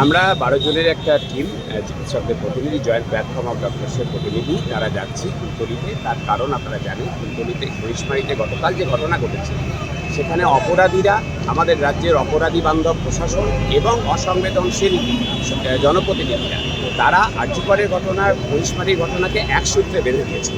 আমরা বারো জনের একটা টিম চিকিৎসকদের প্রতিনিধি, জয়েন্ট প্ল্যাটফর্ম অফ ডক্টরসের প্রতিনিধি, তারা যাচ্ছি কুলতলিতে তার কারণ আপনারা জানেন কুলতলিতে মহিষমারিতে গতকাল যে ঘটনা ঘটেছে, সেখানে অপরাধীরা আমাদের রাজ্যের অপরাধী বান্ধব প্রশাসন এবং অসংবেদনশীল জনপ্রতিনিধিরা, তারা আর্যিকরের ঘটনার মহিষমারির ঘটনাকে এক সূত্রে বেঁধে দিয়েছে।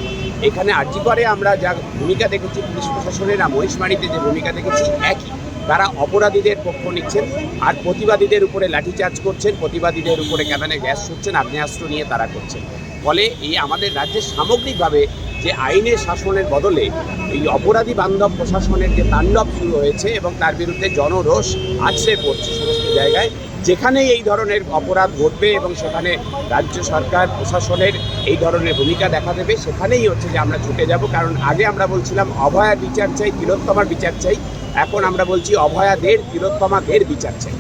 এখানে আর্যিকরে আমরা যা ভূমিকা দেখেছি, পুলিশ প্রশাসনের মহিষমারিতে যে ভূমিকা দেখেছি, একই। তারা অপরাধীদের পক্ষ নিচ্ছেন আর প্রতিবাদীদের উপরে লাঠিচার্জ করছেন, প্রতিবাদীদের উপরে ক্যাবেনে গ্যাস ছুটছেন, আগ্নেয়াস্ত্র নিয়ে তারা করছেন। ফলে এই আমাদের রাজ্যে সামগ্রিকভাবে যে আইনের শাসনের বদলে এই অপরাধী বান্ধব প্রশাসনের যে তাণ্ডব শুরু হয়েছে এবং তার বিরুদ্ধে জনরোষ আছড়ে পড়ছে সমস্ত জায়গায়, যেখানেই এই ধরনের অপরাধ ঘটবে এবং সেখানে রাজ্য সরকার, প্রশাসনের এই ধরনের ভূমিকা দেখা দেবে, সেখানেই হচ্ছে যে আমরা ছুটে যাব। কারণ আগে আমরা বলছিলাম অভয়ার বিচার চাই, তিলোত্তমার বিচার চাই এখন আমরা বলছি অভয়াদের তিলোত্তমাদের বিচার চাই।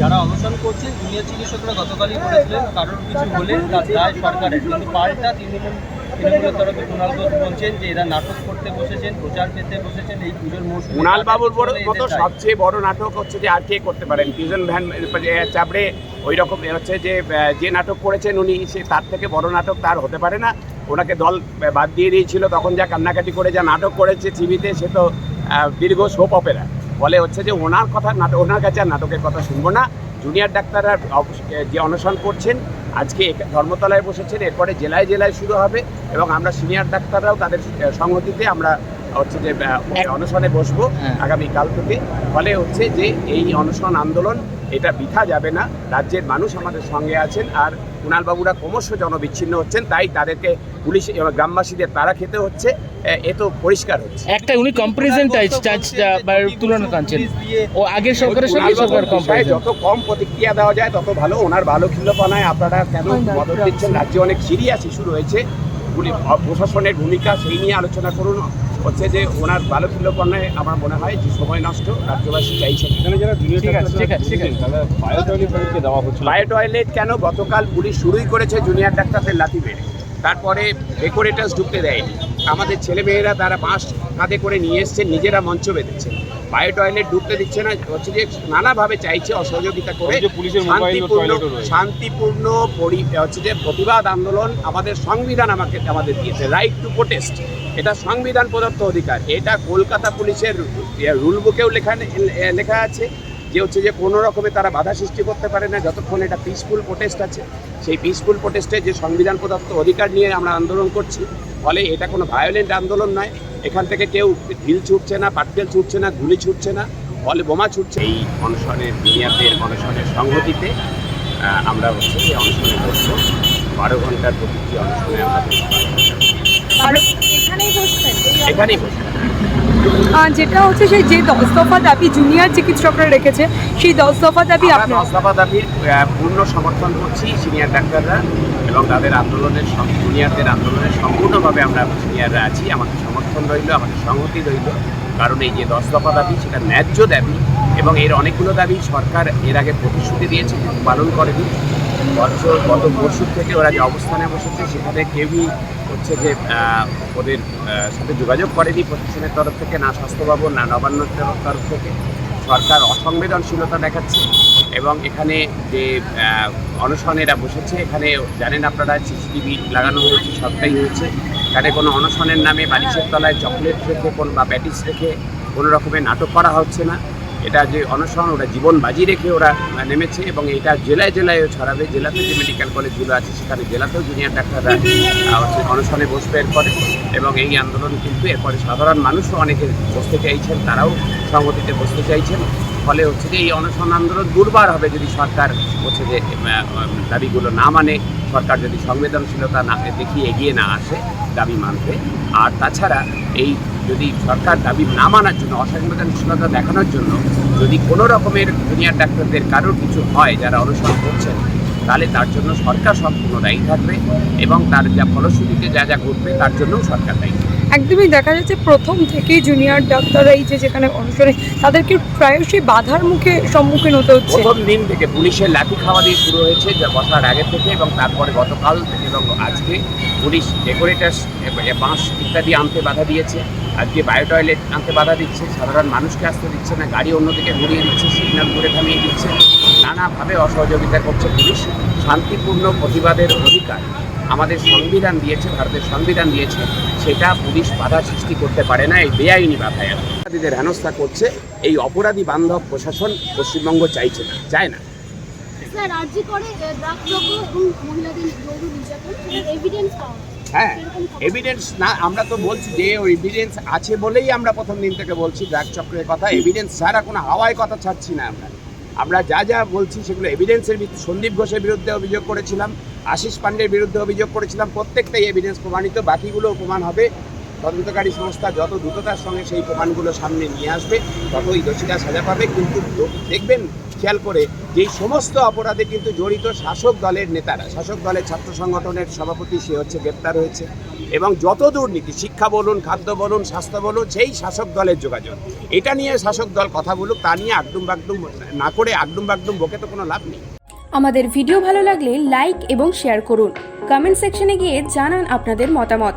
যারা অনশন করছেন জুনিয়র চিকিৎসকরা গতকালই বলেছিলেন কারোর কিছু হলে তার দায় সরকারের। কিন্তু পাল্টা তৃণমূল তৃণমূলের তরফে কুণাল ঘোষ বলছেন যে এরা নাটক করতে বসেছেন প্রচার পেতে বসেছেন এই পুজোর মৌসুমে কুণাল বাবুর বড় মতো সবচেয়ে বড় নাটক হচ্ছে যে আর কে করতে পারেন পিজন ভ্যান চাপড়ে ওই রকম হচ্ছে যে যে নাটক করেছেন উনি সে তার থেকে বড় নাটক তার হতে পারে না। ওনাকে দল বাদ দিয়ে দিয়েছিল তখন যা কান্নাকাটি করে যা নাটক করেছে টিভিতে সে তো দীর্ঘ সোপ অপেরা ফলে হচ্ছে যে ওনার কথা নাটক ওনার কাছে আর নাটকের কথা শুনব না। জুনিয়র ডাক্তাররা যে অনশন করছেন আজকে ধর্মতলায় বসেছেন এরপরে জেলায় জেলায় শুরু হবে এবং আমরা সিনিয়র ডাক্তাররাও তাদের সংহতিতে আমরা হচ্ছে যে অনশনে বসবো হ্যাঁ। আগামীকাল থেকে। ফলে হচ্ছে যে এই অনশন আন্দোলন এটা বৃথা যাবে না। রাজ্যের মানুষ আমাদের সঙ্গে আছেন আর কুণালবাবুরা ক্রমশ জনবিচ্ছিন্ন হচ্ছেন তাই তাদেরকে পুলিশ এবং গ্রামবাসীদের তারা খেতে হচ্ছে। এ- তো পরিষ্কার হচ্ছে। একটা উনি কম্পারিজন চার্জ তুলনা টানছেন ও আগের সরকারের সঙ্গে সরকার কম্পারিজন যত কম প্রতিক্রিয়া দেওয়া যায় তত ভালো ওনার ভালো খিল্লপনায় আপনারা কেন মদত দিচ্ছেন? রাজ্যে অনেক সিরিয়াস ইস্যু রয়েছে। প্রশাসনের ভূমিকা সেই নিয়ে আলোচনা করুন। হচ্ছে যে ওনার ভালো খিল্লপনায় আমার মনে হয় যে সময় নষ্ট রাজ্যবাসী চাইছেন এখানে যারা জুনিয়র ঠিক আছে, ঠিক আছে, ঠিক আছে। তারা বায়ো টয়লেট কেন গতকাল পুলিশ শুরুই করেছে জুনিয়র ডাক্তারদের লাথি মেরে। তারপরে ডেকোরেটার্স ঢুকতে দেয়নি। আমাদের ছেলেমেয়েরা তারা বাঁশ কাঁধে করে নিয়ে এসছেন নিজেরা মঞ্চ বেঁধেছে। বায়ো টয়লেট ঢুকতে দিচ্ছে না হচ্ছে যে নানাভাবে চাইছে অসহযোগিতা করে। শান্তিপূর্ণ শান্তিপূর্ণ পরি হচ্ছে যে প্রতিবাদ আন্দোলন আমাদের সংবিধান আমাকে আমাদের দিয়েছে রাইট টু প্রোটেস্ট এটা সংবিধান প্রদত্ত অধিকার। এটা কলকাতা পুলিশের রুল বুকেও লেখা লেখা আছে। যে হচ্ছে যে কোনো রকমে তারা বাধা সৃষ্টি করতে পারে না যতক্ষণ এটা পিসফুল প্রোটেস্ট আছে সেই পিসফুল প্রোটেস্টে যে সংবিধান প্রদত্ত অধিকার নিয়ে আমরা আন্দোলন করছি ফলে এটা কোনো ভায়োলেন্ট আন্দোলন নয়। এখান থেকে কেউ ঢিল ছুটছে না পাটকেল ছুটছে না গুলি ছুটছে না ফলে বোমা ছুটছে। এই অনশনের দুনিয়াদের অনশনের সংহতিতে আমরা হচ্ছে যে অনশনে বসবো। বারো ঘণ্টার প্রতিটি অনশনে আমরা এখানেই বসবেন? এখানেই বসবো। আহ, যেটা হচ্ছে সেই যে দশ দফা দাবি জুনিয়র চিকিৎসকরা রেখেছে সেই দশ দফা দাবি আমরা আপনার দশদফা দাবির পূর্ণ সমর্থন করছি সিনিয়র ডাক্তাররা এবং তাদের আন্দোলনের জুনিয়রদের আন্দোলনের সম্পূর্ণভাবে আমরা সিনিয়ররা আছি। আমাদের সমর্থন রইল আমাদের সংহতি রইল। কারণ এই যে দশ দফা দাবি সেটা ন্যায্য দাবি এবং এর অনেকগুলো দাবি সরকার এর আগে প্রতিশ্রুতি দিয়েছে পালন করেনি। বছর গত পরশু থেকে ওরা যে অবস্থানে বসেছে, সেখানে কেউই হচ্ছে যে ওদের সাথে যোগাযোগ করেনি প্রশাসনের তরফ থেকে, না স্বাস্থ্য ভবন না নবান্নের তরফ থেকে। সরকার অসংবেদনশীলতা দেখাচ্ছে এবং এখানে যে অনশনেরা বসেছে, এখানে জানেন আপনারা, সিসিটিভি লাগানো হয়েছে, সবটাই হয়েছে। এখানে কোনো অনশনের নামে বালিশের তলায় চকলেট রেখে, কোন বা প্যাটিস রেখে কোনো রকমের নাটক করা হচ্ছে না। এটা যে অনশন ওরা জীবন বাজি রেখে ওরা নেমেছে এবং এটা জেলায় জেলায় ছড়াবে। জেলাতে যে মেডিকেল কলেজগুলো আছে, সেখানে জেলাতেও জুনিয়র ডাক্তাররা অনশনে বসবে এরপরে। এবং এই আন্দোলন কিন্তু এরপরে সাধারণ মানুষও অনেকে বসতে চাইছেন, তারাও সংগতিতে বসতে চাইছেন। ফলে হচ্ছে যে এই অনশন আন্দোলন দুর্বার হবে যদি সরকার হচ্ছে যে দাবিগুলো না মানে। সরকার যদি সংবেদনশীলতা না, দেখিয়ে এগিয়ে না আসে, দাবি মানতে আর তাছাড়া এই যদি সরকার দাবি না মানার জন্য অসংবেদনশীলতা দেখানোর জন্য যদি কোনো রকমের জুনিয়র ডাক্তারদের কারোর কিছু হয় যারা অনুসরণ করছেন তাহলে তার জন্য সরকার সম্পূর্ণ দায়ী থাকবে এবং তার যা ফলশ্রুতিতে যা যা ঘটবে তার জন্যও সরকার দায়ী। একদমই দেখা যাচ্ছে প্রথম থেকেই জুনিয়র ডাক্তাররা এই যে যেখানে অনুসরণে তাদেরকে প্রায়শই বাধার মুখে সম্মুখীন হতে হচ্ছে। প্রথম দিন থেকে পুলিশের লাঠি খাওয়া দিয়ে শুরু হয়েছে যা বসার আগে থেকে এবং তারপরে গতকাল থেকে এবং আজকে পুলিশ ডেকোরেটার্স বাঁশ ইত্যাদি আনতে বাধা দিয়েছে। আজকে বায়ো টয়লেট আনতে বাধা দিচ্ছে, সাধারণ মানুষকে আসতে দিচ্ছে না, গাড়ি অন্যদিকে ঘুরিয়ে দিচ্ছে সিগন্যাল ঘুরে থামিয়ে দিচ্ছে, নানাভাবে অসহযোগিতা করছে পুলিশ, শান্তিপূর্ণ প্রতিবাদের অধিকার আমাদের সংবিধান দিয়েছে, ভারতের সংবিধান দিয়েছে, সেটা পুলিশ বাধা সৃষ্টি করতে পারে না, এই বেআইনি বাধায় অপরাধীদের হেনস্থা করছে, এই অপরাধী বান্ধব প্রশাসন পশ্চিমবঙ্গ চাইছে না, চায় না করে এভিডেন্স পাওয়া। হ্যাঁ এভিডেন্স না, আমরা তো বলছি যে ওই এভিডেন্স আছে বলেই আমরা প্রথম দিন থেকে বলছি ড্রাগ চক্রের কথা এভিডেন্স ছাড়া কোনো হাওয়ায় কথা ছাড়ছি না আমরা। আমরা যা যা বলছি সেগুলো এভিডেন্সের সন্দীপ ঘোষের বিরুদ্ধে অভিযোগ করেছিলাম, আশিস পান্ডের বিরুদ্ধে অভিযোগ করেছিলাম, প্রত্যেকটাই এভিডেন্স প্রমাণিত, বাকিগুলো প্রমাণ হবে। তদন্তকারী সংস্থা যত দ্রুততার সঙ্গে সেই প্রমাণগুলো সামনে নিয়ে আসবে, ততই দোষীরা সাজা পাবে। কিন্তু দেখবেন, খেয়াল করে, যে সমস্ত অপরাধে কিন্তু জড়িত শাসক দলের নেতারা, শাসক দলের ছাত্র সংগঠনের সভাপতি সে হচ্ছে গ্রেপ্তার হয়েছে। এবং যত দুর্নীতি, শিক্ষা বলুন, খাদ্য বলুন, স্বাস্থ্য বলুন, সেই শাসক দলের যোগাযোগ। এটা নিয়ে শাসক দল কথা বলুক, তা নিয়ে আগডুম বাগডুম না করে আগডুম বাগডুম বকে তো কোনো লাভ নেই। আমাদের ভিডিও ভালো লাগলে লাইক এবং শেয়ার করুন। কমেন্ট সেকশনে গিয়ে জানান আপনাদের মতামত।